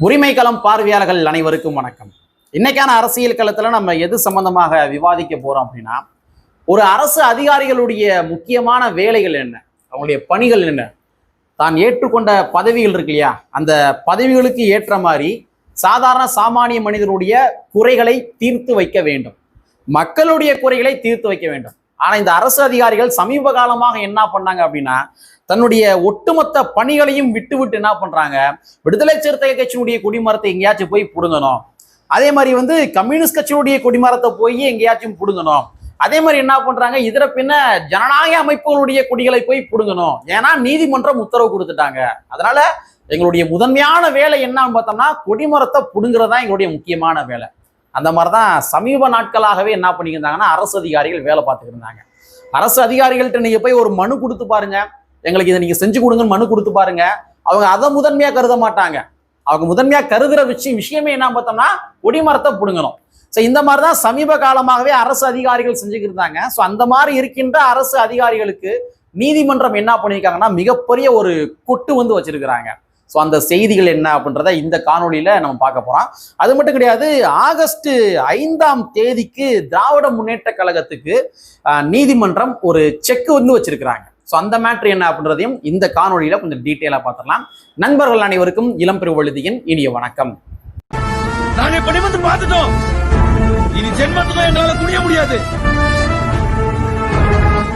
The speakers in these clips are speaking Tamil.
உரிமை களம் பார்வையாளர்கள் அனைவருக்கும் வணக்கம். இன்னைக்கான அரசியல் களத்தில் நம்ம எது சம்பந்தமாக விவாதிக்க போறோம் அப்படின்னா ஒரு அரசு அதிகாரிகளுடைய முக்கியமான வேலைகள் என்ன? அவங்களுடைய பணிகள் என்ன? தான் ஏற்றுக்கொண்ட பதவிகள் இருக்கு இல்லையா? அந்த பதவிகளுக்கு ஏற்ற மாதிரி சாதாரண சாமானிய மனிதனுடைய குறைகளை தீர்த்து வைக்க வேண்டும். மக்களுடைய குறைகளை தீர்த்து வைக்க வேண்டும். ஆனா இந்த அரசு அதிகாரிகள் சமீப காலமாக என்ன பண்ணாங்க அப்படின்னா தன்னுடைய ஒட்டுமொத்த பணிகளையும் விட்டு விட்டு என்ன பண்றாங்க விடுதலை சிறுத்தை கட்சியினுடைய கொடிமரத்தை எங்கேயாச்சும் போய் புடுங்கணும். அதே மாதிரி வந்து கம்யூனிஸ்ட் கட்சியினுடைய கொடிமரத்தை போய் எங்கேயாச்சும் புடுங்கணும். அதே மாதிரி என்ன பண்றாங்க இதர பின்ன ஜனநாயக அமைப்புகளுடைய கொடிகளை போய் புடுங்கணும். ஏன்னா நீதிமன்றம் உத்தரவு கொடுத்துட்டாங்க. அதனால எங்களுடைய முதன்மையான வேலை என்னன்னு பார்த்தோம்னா கொடிமரத்தை புடுங்குறதா எங்களுடைய முக்கியமான வேலை. அந்த மாதிரி தான் சமீப நாட்களாகவே என்ன பண்ணியிருந்தாங்கன்னா அரசு அதிகாரிகள் வேலை பார்த்துக்கிட்டு இருந்தாங்க. அரசு அதிகாரிகள்கிட்ட நீங்க போய் ஒரு மனு கொடுத்து பாருங்க. எங்களுக்கு இதை நீங்க செஞ்சு கொடுங்கன்னு மனு கொடுத்து பாருங்க. அவங்க அதை முதன்மையா கருத மாட்டாங்க. அவங்க முதன்மையா கருதுகிற விஷயம் விஷயமே என்ன பார்த்தோம்னா கொடிமரத்தை பிடுங்கணும். ஸோ இந்த மாதிரி தான் சமீப காலமாகவே அரசு அதிகாரிகள் செஞ்சுக்கிட்டு இருந்தாங்க. ஸோ அந்த மாதிரி இருக்கின்ற அரசு அதிகாரிகளுக்கு நீதிமன்றம் என்ன பண்ணியிருக்காங்கன்னா மிகப்பெரிய ஒரு கொட்டு வந்து வச்சிருக்கிறாங்க. ஸோ அந்த செய்திகள் என்ன அப்படின்றத இந்த காணொலியில் நம்ம பார்க்க போறோம். அது மட்டும் கிடையாது ஆகஸ்ட் ஐந்தாம் தேதிக்கு திராவிட முன்னேற்ற கழகத்துக்கு ஆஹ், நீதிமன்றம் ஒரு செக் வந்து வச்சிருக்கிறாங்க. ஸோ அந்த மேட்ரு என்ன அப்படின்றதையும் இந்த காணொலியில் கொஞ்சம் டீட்டெயிலாக பார்த்துடலாம். நண்பர்கள் அனைவருக்கும் இளம் பெருவழுதியின் இனிய வணக்கம். நாங்க பார்த்துட்டோம். இனி ஜென்மத்துக்கும் எங்களால குனிய முடியாது.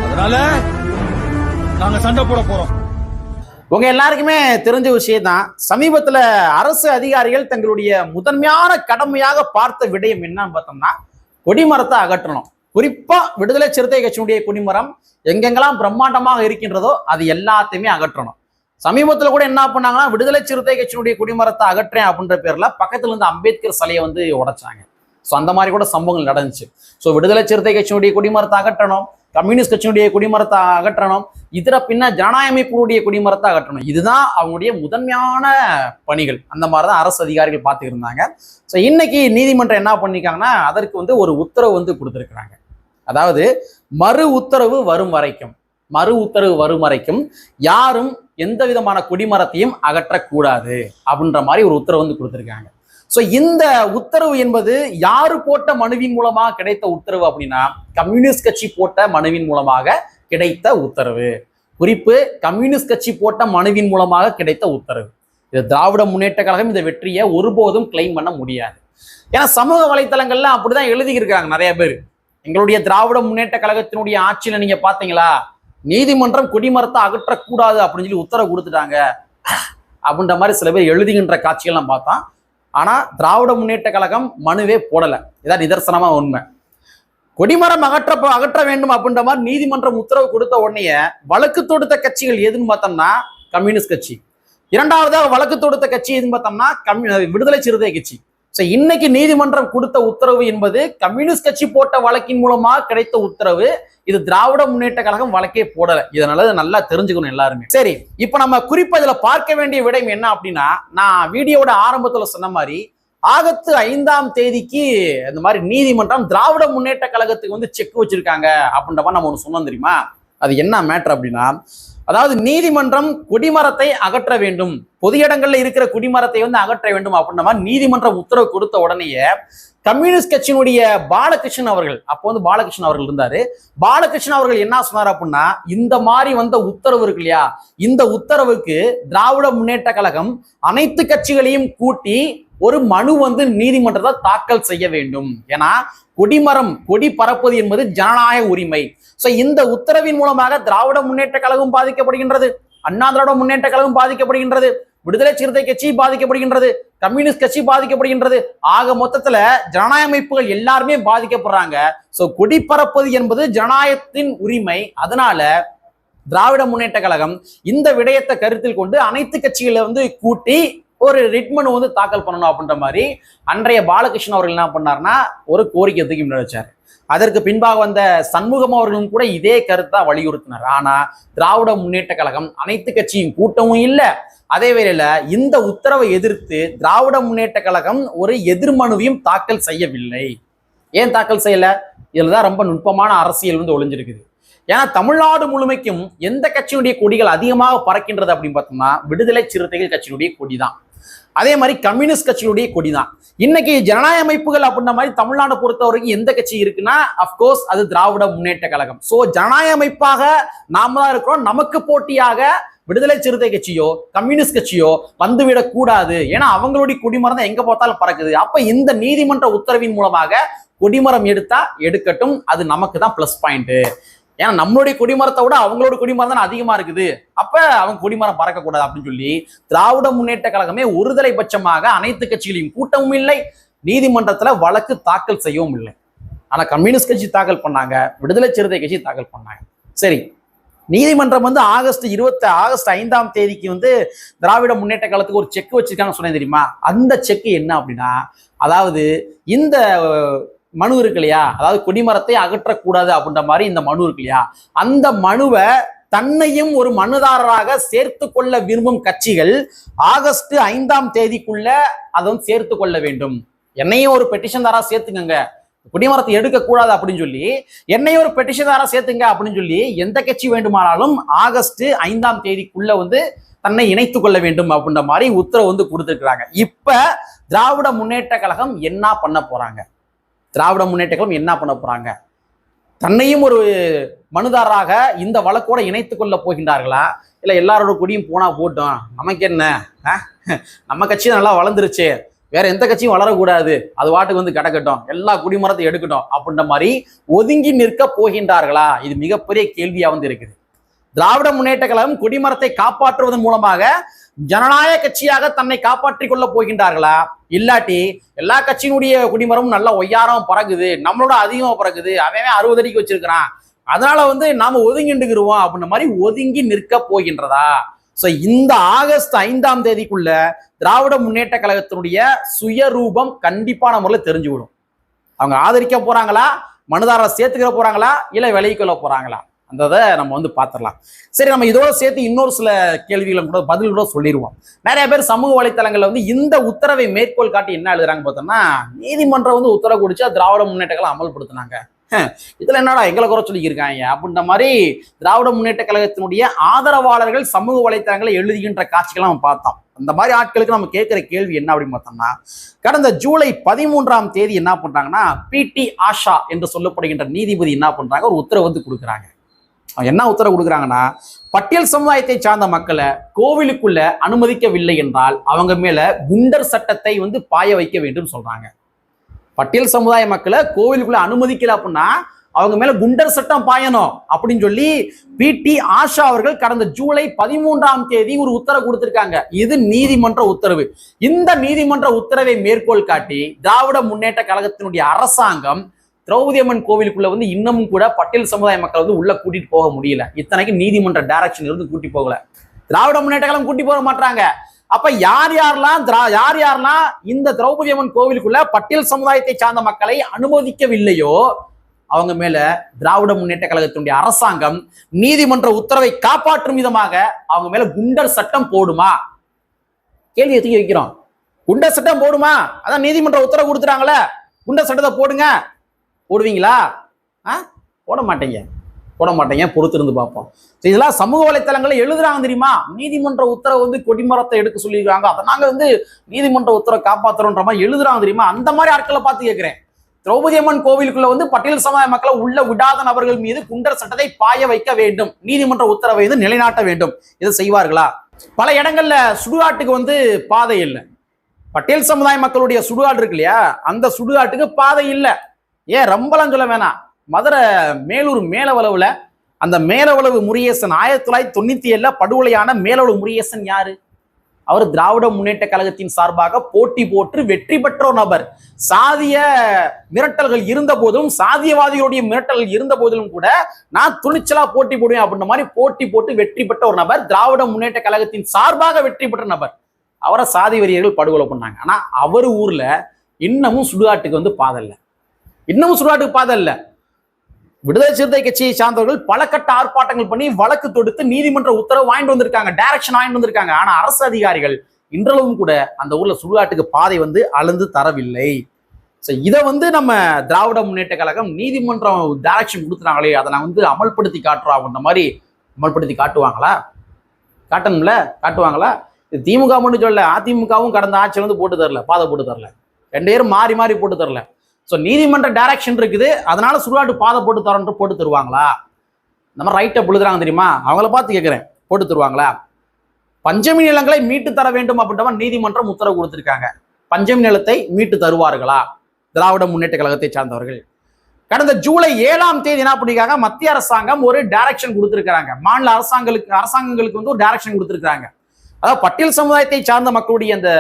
அதனால நாங்க சண்டை போட போறோம். உங்க எல்லாருக்குமே தெரிஞ்ச விஷயம் தான் சமீபத்துல அரசு அதிகாரிகள் தங்களுடைய முதன்மையான கடமையாக பார்த்த விடயம் என்னன்னு பார்த்தோம்னா கொடிமரத்தை அகற்றணும். குறிப்பா விடுதலை சிறுத்தை கட்சியினுடைய கொடிமரம் எங்கெங்கெல்லாம் பிரம்மாண்டமாக இருக்கின்றதோ அது எல்லாத்தையுமே அகற்றணும். சமீபத்துல கூட என்ன பண்ணாங்கன்னா விடுதலை சிறுத்தை கட்சியினுடைய குடிமரத்தை அகற்றேன் அப்படின்ற பேர்ல பக்கத்துல இருந்து அம்பேத்கர் சிலையை வந்து உடைச்சாங்க. ஸோ அந்த மாதிரி கூட சம்பவங்கள் நடந்துச்சு. ஸோ விடுதலை சிறுத்தை கட்சியினுடைய குடிமரத்தை அகற்றணும். கம்யூனிஸ்ட் கட்சியினுடைய குடிமரத்தை அகற்றணும். இதர பின்ன ஜனநாயக அமைப்புடைய குடிமரத்தை அகற்றணும். இதுதான் அவங்களுடைய முதன்மையான பணிகள். அந்த மாதிரி தான் அரசு அதிகாரிகள் பார்த்துக்கிருந்தாங்க. ஸோ இன்னைக்கு நீதிமன்றம் என்ன பண்ணிருக்காங்கன்னா அதற்கு வந்து ஒரு உத்தரவு வந்து கொடுத்துருக்குறாங்க. அதாவது மறு உத்தரவு வரும் வரைக்கும் மறு உத்தரவு வரும் வரைக்கும் யாரும் எந்த விதமான குடிமரத்தையும் அகற்றக்கூடாது அப்படின்ற மாதிரி ஒரு உத்தரவு வந்து கொடுத்துருக்காங்க. ஸோ இந்த உத்தரவு என்பது யாரு போட்ட மனுவின் மூலமாக கிடைத்த உத்தரவு அப்படின்னா கம்யூனிஸ்ட் கட்சி போட்ட மனுவின் மூலமாக கிடைத்த உத்தரவு. குறிப்பு கம்யூனிஸ்ட் கட்சி போட்ட மனுவின் மூலமாக கிடைத்த உத்தரவு. இது திராவிட முன்னேற்ற கழகம் இந்த வெற்றியை ஒருபோதும் கிளைம் பண்ண முடியாது. ஏன்னா சமூக வலைத்தளங்கள்ல அப்படிதான் எழுதியிருக்கிறாங்க நிறைய பேர். எங்களுடைய திராவிட முன்னேற்ற கழகத்தினுடைய ஆட்சியில நீங்க பாத்தீங்களா நீதிமன்றம் குடிமரத்தை அகற்றக்கூடாது அப்படின்னு சொல்லி உத்தரவு கொடுத்துட்டாங்க. அப்படின்ற மாதிரி சில பேர் எழுதுகின்ற காட்சிகள்லாம் பார்த்தோம் ஆனால் திராவிட முன்னேற்ற கழகம் மனுவே போடலை. இதான் நிதர்சனமாக உண்மை. கொடிமரம் அகற்ற அகற்ற வேண்டும் அப்படின்ற மாதிரி நீதிமன்றம் உத்தரவு கொடுத்த உடனே வழக்கு தொடுத்த கட்சிகள் எதுன்னு பார்த்தோம்னா கம்யூனிஸ்ட் கட்சி. இரண்டாவதாக வழக்கு தொடுத்த கட்சி எதுன்னு பார்த்தோம்னா கம்யூ விடுதலை சிறுத்தை கட்சி. ஸோ இன்னைக்கு நீதிமன்றம் கொடுத்த உத்தரவு என்பது கம்யூனிஸ்ட் கட்சி போட்ட வழக்கின் மூலமா கிடைத்த உத்தரவு. இது திராவிட முன்னேற்ற கழகம் வழக்கே போடல. இதனால நல்லா தெரிஞ்சுக்கணும் எல்லாருமே. சரி இப்போ நம்ம குறிப்பா இதுல பார்க்க வேண்டிய விடயம் என்ன அப்படின்னா நான் வீடியோவோட ஆரம்பத்துல சொன்ன மாதிரி ஆகத்து ஐந்தாம் தேதிக்கு இந்த மாதிரி நீதிமன்றம் திராவிட முன்னேற்ற கழகத்துக்கு வந்து செக் வச்சிருக்காங்க அப்படின்ற மாதிரி நம்ம ஒன்று சொன்னோம் தெரியுமா? அது என்ன மேட்ரு அப்படின்னா அதாவது நீதிமன்றம் குடிமரத்தை அகற்ற வேண்டும். பொது இடங்கள்ல இருக்கிற குடிமரத்தை வந்து அகற்ற வேண்டும் அப்படின்னா நீதிமன்றம் உத்தரவு கொடுத்த உடனேயே கம்யூனிஸ்ட் கட்சியினுடைய பாலகிருஷ்ணன் அவர்கள் அப்போ வந்து பாலகிருஷ்ணன் அவர்கள் இருந்தாரு. பாலகிருஷ்ணன் அவர்கள் என்ன சொன்னார் அப்படின்னா இந்த மாதிரி வந்த உத்தரவு இருக்கு இல்லையா? இந்த உத்தரவுக்கு திராவிட முன்னேற்ற கழகம் அனைத்து கட்சிகளையும் கூட்டி ஒரு மனு வந்து நீதிமன்றத்தை தாக்கல் செய்ய வேண்டும். ஏன்னா கொடிமரம் கொடி பறப்பது என்பது ஜனநாயக உரிமை. சோ இந்த உத்தரவின் மூலமாக திராவிட முன்னேற்ற கழகம் பாதிக்கப்படுகின்றது. அண்ணா திராவிட முன்னேற்ற கழகம் பாதிக்கப்படுகின்றது. விடுதலை சிறுத்தை கட்சி பாதிக்கப்படுகின்றது கம்யூனிஸ்ட் கட்சி பாதிக்கப்படுகின்றது. ஆக மொத்தத்துல ஜனநாயக அமைப்புகள் எல்லாருமே பாதிக்கப்படுறாங்க. சோ கொடி பறப்பது என்பது ஜனநாயகத்தின் உரிமை. அதனால திராவிட முன்னேற்ற கழகம் இந்த விடயத்தை கருத்தில் கொண்டு அனைத்து கட்சிகளை வந்து கூட்டி ஒரு ரிட்மனு வந்து தாக்கல் பண்ணணும் அப்படின்ற மாதிரி அன்றைய பாலகிருஷ்ணன் அவர்கள் என்ன பண்ணார்னா ஒரு கோரிக்கை தூக்கி முன்னாடி வச்சார். அதற்கு பின்பாக வந்த சண்முகம் அவர்களும் கூட இதே கருத்தா வலியுறுத்தினார். ஆனா திராவிட முன்னேற்ற கழகம் அனைத்து கட்சியும் கூட்டமும் இல்லை. அதே வேளையில இந்த உத்தரவை எதிர்த்து திராவிட முன்னேற்ற கழகம் ஒரு எதிர்மனுவையும் தாக்கல் செய்யவில்லை. ஏன் தாக்கல் செய்யல? இதுலதான் ரொம்ப நுட்பமான அரசியல் வந்து ஒளிஞ்சிருக்குது. ஏன்னா தமிழ்நாடு முழுமைக்கும் எந்த கட்சியினுடைய கொடிகள் அதிகமாக பறக்கின்றது அப்படின்னு பார்த்தோம்னா விடுதலை சிறுத்தைகள் கட்சியினுடைய கொடி தான் அதே மாதிரி கம்யூனிஸ்ட் கட்சியுடைய கொடி தான் இன்னைக்கு ஜனநாயக அமைப்புகள் அப்படின்ற மாதிரி தமிழ்நாடு பொறுத்த வரைக்கும் எந்த கட்சி இருக்குன்னா அப்கோர்ஸ் அது திராவிட முன்னேற்ற கழகம். சோ ஜனநாயக அமைப்பாக நாம தான் இருக்கிறோம். நமக்கு போட்டியாக விடுதலை சிறுத்தை கட்சியோ கம்யூனிஸ்ட் கட்சியோ வந்துவிடக் கூடாது. ஏன்னா அவங்களுடைய குடிமரம் தான் எங்க பார்த்தாலும் பறக்குது. அப்ப இந்த நீதிமன்ற உத்தரவின் மூலமாக கொடிமரம் எடுத்தா எடுக்கட்டும். அது நமக்கு தான் பிளஸ் பாயிண்ட் ஏன்னா நம்மளுடைய குடிமரத்தை விட அவங்களோட குடிமரம் தான் அதிகமா இருக்குது. அப்ப அவங்க குடிமரம் பறக்கக்கூடாது அப்படின்னு சொல்லி திராவிட முன்னேற்ற கழகமே ஒருதலை பட்சமாக அனைத்து கட்சிகளையும் கூட்டவும் இல்லை நீதிமன்றத்துல வழக்கு தாக்கல் செய்யவும் இல்லை. ஆனா கம்யூனிஸ்ட் கட்சி தாக்கல் பண்ணாங்க விடுதலை சிறுத்தை கட்சி தாக்கல் பண்ணாங்க. சரி நீதிமன்றம் வந்து ஆகஸ்ட் இருபத்தி ஆகஸ்ட் ஐந்தாம் தேதிக்கு வந்து திராவிட முன்னேற்ற காலத்துக்கு ஒரு செக் வச்சிருக்காங்க சொன்னேன் தெரியுமா? அந்த செக் என்ன அப்படின்னா அதாவது இந்த மனு இருக்கு இல்லையா? அதாவது கொடிமரத்தை அகற்றக்கூடாது அப்படின்ற மாதிரி இந்த மனு இருக்கு இல்லையா? அந்த மனுவை தன்னையும் ஒரு மனுதாரராக சேர்த்து கொள்ள விரும்பும் கட்சிகள் ஆகஸ்ட் ஐந்தாம் தேதிக்குள்ள அதை சேர்த்து கொள்ள வேண்டும். என்னையும் ஒரு பெட்டிஷன் தாரா சேர்த்துக்கங்க. குடிமரத்தை எடுக்கக்கூடாது அப்படின்னு சொல்லி என்னையும் ஒரு பெட்டிஷன் தாரா சேர்த்துங்க அப்படின்னு சொல்லி எந்த கட்சி வேண்டுமானாலும் ஆகஸ்ட் ஐந்தாம் தேதிக்குள்ள வந்து தன்னை இணைத்துக் கொள்ள வேண்டும் அப்படின்ற மாதிரி உத்தரவு வந்து கொடுத்துருக்குறாங்க. இப்ப திராவிட முன்னேற்ற கழகம் என்ன பண்ண போறாங்க? திராவிட முன்னேற்ற கழகம் என்ன பண்ண போகிறாங்க தன்னையும் ஒரு மனுதாரராக இந்த வழக்கோட இணைத்து கொள்ள போகின்றார்களா? இல்லை எல்லாரோட கூடியும் போனால் போட்டோம். நமக்கு என்ன? ஆ? நம்ம கட்சி நல்லா வளர்ந்துருச்சு. வேற எந்த கட்சியும் வளரக்கூடாது. அது வாட்டுக்கு வந்து கிடக்கட்டும். எல்லா குடிமரத்தை எடுக்கட்டும். அப்படின்ற மாதிரி ஒதுங்கி நிற்க போகின்றார்களா? இது மிகப்பெரிய கேள்வியாக வந்து இருக்குது. திராவிட முன்னேற்ற கழகம் குடிமரத்தை காப்பாற்றுவதன் மூலமாக ஜனநாயக கட்சியாக தன்னை காப்பாற்றிக் கொள்ள போகின்றார்களா? இல்லாட்டி எல்லா கட்சியினுடைய குடிமரமும் நல்லா ஒய்யாரம் பறகுது நம்மளோட அதிகமா பறகுது அவன் அறுபது அடிக்கு வச்சிருக்கிறான். அதனால வந்து நாம ஒதுங்கிண்டுக்கிருவோம் அப்படின்ற மாதிரி ஒதுங்கி நிற்க போகின்றதா? சோ இந்த ஆகஸ்ட் ஐந்தாம் தேதிக்குள்ள திராவிட முன்னேற்ற கழகத்தினுடைய சுயரூபம் கண்டிப்பான முறையில் தெரிஞ்சுவிடும். அவங்க ஆதரிக்க போறாங்களா? மனுதாரரை சேர்த்துக்கிற போறாங்களா? இல்ல விலகிக்கொள்ள போறாங்களா? அந்த இதை நம்ம வந்து பார்த்துடலாம் சரி நம்ம இதோட சேர்த்து இன்னொரு சில கேள்விகளும் கூட பதில் கூட சொல்லிடுவோம் நிறைய பேர் சமூக வலைத்தளங்களில் வந்து இந்த உத்தரவை மேற்கோள் காட்டி என்ன எழுதுறாங்க பார்த்தோம்னா நீதிமன்றம் வந்து உத்தரவு குடிச்சா திராவிட முன்னேற்றங்களை அமல்படுத்தினாங்க. இதுல என்னடா எங்களை குறை சொல்லியிருக்காங்க? அப்படின்ற மாதிரி திராவிட முன்னேற்ற கழகத்தினுடைய ஆதரவாளர்கள் சமூக வலைத்தளங்களை எழுதுகின்ற காட்சிகளை நம்ம பார்த்தோம். அந்த மாதிரி ஆட்களுக்கு நம்ம கேட்கிற கேள்வி என்ன அப்படின்னு பார்த்தோம்னா கடந்த ஜூலை பதிமூன்றாம் தேதி என்ன பண்றாங்கன்னா பிடி ஆஷா என்று சொல்லப்படுகின்ற நீதிபதி என்ன பண்றாங்க ஒரு உத்தரவு வந்து கொடுக்குறாங்க. என்ன உத்தரவு கொடுக்குறாங்கன்னா பட்டியல் சமுதாயத்தை சார்ந்த மக்களை கோவிலுக்குள்ள அனுமதிக்கவில்லை என்றால் அவங்க மேல குண்டர் சட்டத்தை வந்து பாய வைக்க வேண்டும் சொல்றாங்க. பட்டியல் சமுதாய மக்களை கோவிலுக்குள்ள அனுமதிக்கல அப்படின்னா அவங்க மேல குண்டர் சட்டம் பாயணும் அப்படின்னு சொல்லி பிடி ஆஷா அவர்கள் கடந்த ஜூலை பதிமூன்றாம் தேதி ஒரு உத்தரவு கொடுத்திருக்காங்க. இது நீதிமன்ற உத்தரவு. இந்த நீதிமன்ற உத்தரவை மேற்கோள் காட்டி திராவிட முன்னேற்ற கழகத்தினுடைய அரசாங்கம் திரௌபதி அம்மன் கோவிலுக்குள்ள வந்து இன்னமும் கூட பட்டியல் சமுதாய மக்கள் வந்து உள்ள கூட்டிட்டு போக முடியல. இத்தனைக்கு நீதிமன்ற டைரக்ஷன் இருந்து கூட்டி போகல. திராவிட முன்னேற்ற கழகம் கூட்டி போக மாட்டாங்க அப்ப யார் யாரெல்லாம் திரா- யார் யாரெல்லாம் இந்த திரௌபதி அம்மன் கோவிலுக்குள்ள பட்டியல் சமுதாயத்தை சார்ந்த மக்களை அனுமதிக்கவில்லையோ அவங்க மேல திராவிட முன்னேற்ற கழகத்தினுடைய அரசாங்கம் நீதிமன்ற உத்தரவை காப்பாற்றும் விதமாக அவங்க மேல குண்டர் சட்டம் போடுமா? கேள்வி எதுக்கு வைக்கிறோம். குண்டர் சட்டம் போடுமா? அதான் நீதிமன்ற உத்தரவு கொடுத்துட்டாங்களே. குண்டர் சட்டத்தை போடுங்க. போடுவீங்களா? ஆ? போட மாட்டீங்க. போட மாட்டேங்க பொறுத்திருந்து பார்ப்போம். இதெல்லாம் சமூக வலைத்தளங்களில் எழுதுறாங்க தெரியுமா? நீதிமன்ற உத்தரவு வந்து கொடிமரத்தை எடுக்க சொல்லியிருக்காங்க. அதை நாங்கள் வந்து நீதிமன்ற உத்தரவை காப்பாற்றுறோன்ற மாதிரி எழுதுறாங்க தெரியுமா? அந்த மாதிரி ஆட்களை பார்த்து கேட்குறேன் திரௌபதி அம்மன் கோவிலுக்குள்ள வந்து பட்டியல் சமுதாய மக்களை உள்ள விடாத நபர்கள் மீது குண்டர் சட்டத்தை பாய வைக்க வேண்டும். நீதிமன்ற உத்தரவை வந்து நிலைநாட்ட வேண்டும். இதை செய்வார்களா? பல இடங்கள்ல சுடுகாட்டுக்கு வந்து பாதை இல்லை. பட்டியல் சமுதாய மக்களுடைய சுடுகாடு இருக்கு இல்லையா? அந்த சுடுகாட்டுக்கு பாதை இல்லை. ஏன் ரொம்பலாம் சொல்ல வேணாம். மதுரை மேலூர் மேலவளவுல அந்த மேலவளவு முரியேசன் ஆயிரத்தி தொள்ளாயிரத்தி தொண்ணூத்தி ஏழுல படுகொலையான மேலவளவு முரியேசன் யாரு? அவர் திராவிட முன்னேற்ற கழகத்தின் சார்பாக போட்டி போட்டு வெற்றி பெற்ற ஒரு நபர். சாதிய மிரட்டல்கள் இருந்த போதும் சாதியவாதிகளுடைய மிரட்டல்கள் இருந்த போதிலும் கூட நான் துணிச்சலா போட்டி போடுவேன் அப்படின்ற மாதிரி போட்டி போட்டு வெற்றி பெற்ற ஒரு நபர் திராவிட முன்னேற்ற கழகத்தின் சார்பாக வெற்றி பெற்ற நபர். அவரை சாதி வெறியர்கள் படுகொலை பண்ணாங்க. ஆனா அவர் ஊர்ல இன்னமும் சுடுகாட்டுக்கு வந்து பாதல்ல. இன்னமும் சுடுகாட்டுக்கு பாதை இல்லை. விடுதலை சிறுத்தை கட்சியை சார்ந்தவர்கள் பல கட்ட ஆர்ப்பாட்டங்கள் பண்ணி வழக்கு தொடுத்து நீதிமன்ற உத்தரவு வாங்கிட்டு வந்திருக்காங்க டைரக்ஷன் வாங்கிட்டு வந்திருக்காங்க. ஆனா அரசு அதிகாரிகள் இன்றளவும் கூட அந்த ஊர்ல சுடுகாட்டுக்கு பாதை வந்து அளந்து தரவில்லை. ஸோ இதை வந்து நம்ம திராவிட முன்னேற்ற கழகம் நீதிமன்றம் டைரக்ஷன் கொடுத்துறாங்களே அதை நான் வந்து அமல்படுத்தி காட்டுறோம் அப்படின்ற மாதிரி அமல்படுத்தி காட்டுவாங்களா? காட்டணும்ல? காட்டுவாங்களா? இது திமுக மட்டும் சொல்லல அதிமுகவும் கடந்த ஆட்சியில் வந்து போட்டு தரல பாதை போட்டு தரல. ரெண்டு பேரும் மாறி மாறி போட்டு தரல. ஸோ நீதிமன்ற டைரக்ஷன் இருக்குது. அதனால சுடுகாட்டு பாதை போட்டு தரோன்ட்டு போட்டு தருவாங்களா? நம்ம ரைட்டை புழுதுறாங்க தெரியுமா? அவங்கள பார்த்து கேட்குறேன் போட்டு தருவாங்களா? பஞ்சமி நிலங்களை மீட்டு தர வேண்டும் அப்படின்ற நீதிமன்றம் உத்தரவு கொடுத்துருக்காங்க. பஞ்சமி நிலத்தை மீட்டு தருவார்களா? திராவிட முன்னேற்ற கழகத்தை சார்ந்தவர்கள். கடந்த ஜூலை ஏழாம் தேதி என்ன பண்ணிருக்காங்க? மத்திய அரசாங்கம் ஒரு டைரக்ஷன் கொடுத்துருக்காங்க மாநில அரசாங்கங்களுக்கு அரசாங்கங்களுக்கு வந்து ஒரு டைரக்ஷன் கொடுத்துருக்காங்க அதாவது பட்டியல் சமுதாயத்தை சார்ந்த மக்களுடைய அந்த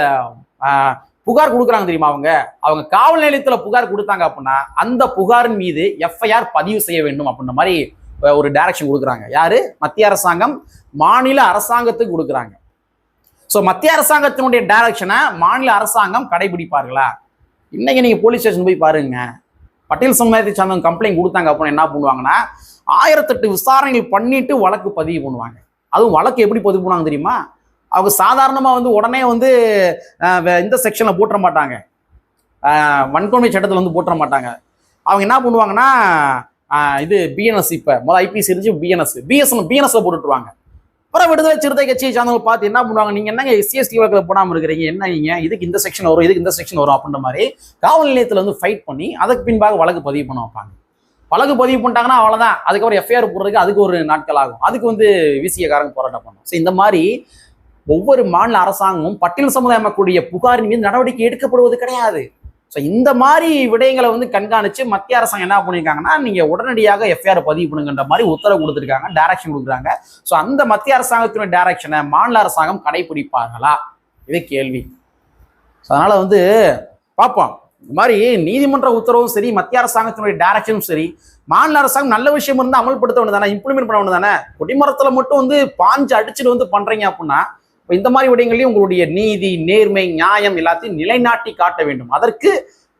புகார் கொடுக்குறாங்க தெரியுமா அவங்க? அவங்க காவல் நிலையத்துல புகார் கொடுத்தாங்க அப்படின்னா அந்த புகாரின் மீது எஃப்ஐஆர் பதிவு செய்ய வேண்டும் அப்படின்ற மாதிரி ஒரு டைரக்ஷன் கொடுக்குறாங்க. யாரு? மத்திய அரசாங்கம் மாநில அரசாங்கத்துக்கு கொடுக்குறாங்க. ஸோ மத்திய அரசாங்கத்தினுடைய டைரக்ஷனை மாநில அரசாங்கம் கடைபிடிப்பார்களா? இன்னைக்கு நீங்க போலீஸ் ஸ்டேஷன் போய் பாருங்க. பட்டியல் சமுதாயத்தை சார்ந்தவங்க கம்ப்ளைண்ட் கொடுத்தாங்க அப்படின்னு என்ன பண்ணுவாங்கன்னா ஆயிரத்தெட்டு விசாரணைகள் பண்ணிட்டு வழக்கு பதிவு பண்ணுவாங்க. அதுவும் வழக்கு எப்படி பதிவு பண்ணுவாங்க தெரியுமா? அவங்க சாதாரணமாக வந்து உடனே வந்து இந்த செக்ஷனில் போட்டுற மாட்டாங்க. வன்கொடுமை சட்டத்தில் வந்து போட்டுற மாட்டாங்க. அவங்க என்ன பண்ணுவாங்கன்னா இது பிஎன்எஸ் இப்போ. முதல் ஐபிசி இருந்துச்சு பிஎன்எஸ் பிஎஸ்என் பிஎன்எஸ்ல போட்டுட்டுருவாங்க. அப்புறம் விடுதலை சிறுத்தை கட்சியை சார்ந்தவங்க பார்த்து என்ன பண்ணுவாங்க? நீங்கள் என்னங்க எஸ்சிஎஸ்டி வழக்கில் போடாமல் இருக்கிறீங்க? என்ன நீங்கள் இதுக்கு இந்த செக்ஷன் வரும் இதுக்கு இந்த செக்ஷன் வரும் அப்படின்ற மாதிரி காவல் நிலையத்தில் வந்து ஃபைட் பண்ணி அதுக்கு பின்பாக வழக்கு பதிவு பண்ண வைப்பாங்க. வழக்கு பதிவு பண்ணிட்டாங்கன்னா அவ்வளோதான் அதுக்கப்புறம் எஃப்ஐஆர் போடுறதுக்கு அதுக்கு ஒரு நாட்கள் ஆகும். அதுக்கு வந்து விசியக்காரங்க போராட்டம் பண்ணும். ஸோ இந்த மாதிரி ஒவ்வொரு மாநில அரசாங்கமும் பட்டியல் சமுதாய மக்களுடைய புகாரின் மீது நடவடிக்கை எடுக்கப்படுவது கிடையாது. ஸோ இந்த மாதிரி விடயங்களை வந்து கண்காணிச்சு மத்திய அரசாங்கம் என்ன பண்ணியிருக்காங்கன்னா நீங்கள் உடனடியாக எஃப்ஐஆர் பதிவு பண்ணுங்கன்ற மாதிரி உத்தரவு கொடுத்துருக்காங்க டேரக்ஷன் கொடுக்குறாங்க. ஸோ அந்த மத்திய அரசாங்கத்தினுடைய டேரக்ஷனை மாநில அரசாங்கம் கடைபிடிப்பார்களா? இது கேள்வி. ஸோ அதனால் வந்து பார்ப்போம். இந்த மாதிரி நீதிமன்ற உத்தரவும் சரி மத்திய அரசாங்கத்தினுடைய டேரக்ஷனும் சரி மாநில அரசாங்கம் நல்ல விஷயம் இருந்தால் அமல்படுத்த வேண்டியதானே இம்ப்ளிமெண்ட் பண்ண வேண்டியதானே கொடிமரத்தில் மட்டும் வந்து பாஞ்சு அடிச்சுட்டு வந்து பண்ணுறீங்க அப்படின்னா இந்த மாதிரி விடயங்களையும் உங்களுடைய நீதி நேர்மை நியாயம் எல்லாத்தையும் நிலைநாட்டி காட்ட வேண்டும். அதற்கு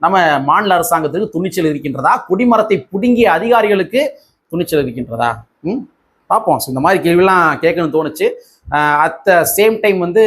நம்ம மாநில அரசாங்கத்துக்கு துணிச்சல் இருக்கின்றதா? குடிமரத்தை புடுங்கிய அதிகாரிகளுக்கு துணிச்சல் இருக்கின்றதா? ம்? பார்ப்போம். ஸோ இந்த மாதிரி கேள்விலாம் கேட்கணும்னு தோணுச்சு. அட் த சேம் டைம் வந்து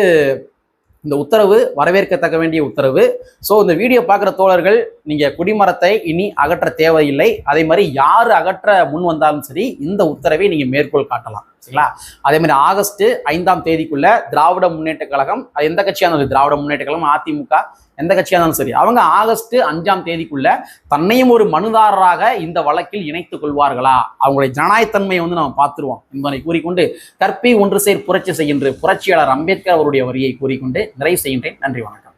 இந்த உத்தரவு வரவேற்கத்தக்க வேண்டிய உத்தரவு. ஸோ இந்த வீடியோ பார்க்குற தோழர்கள் நீங்கள் குடிமரத்தை இனி அகற்ற தேவையில்லை. அதே மாதிரி யார் அகற்ற முன் வந்தாலும் சரி இந்த உத்தரவை நீங்கள் மேற்கோள் காட்டலாம். சரிங்களா? அதே மாதிரி ஆகஸ்ட் ஐந்தாம் தேதிக்குள்ள திராவிட முன்னேற்ற கழகம் அது எந்த கட்சியாக இருந்தாலும் திராவிட முன்னேற்ற கழகம் அதிமுக எந்த கட்சியாக இருந்தாலும் சரி அவங்க ஆகஸ்ட் அஞ்சாம் தேதிக்குள்ள தன்னையும் ஒரு மனுதாரராக இந்த வழக்கில் இணைத்துக் கொள்வார்களா? அவங்களுடைய ஜனநாயகத்தன்மையை வந்து நம்ம பார்த்துருவோம் என்பதை கூறிக்கொண்டு கற்பி ஒன்று சேர் புரட்சி செய்கின்ற புரட்சியாளர் அம்பேத்கர் அவருடைய வரியை கூறிக்கொண்டு நிறைவு செய்கின்றேன். நன்றி வணக்கம்.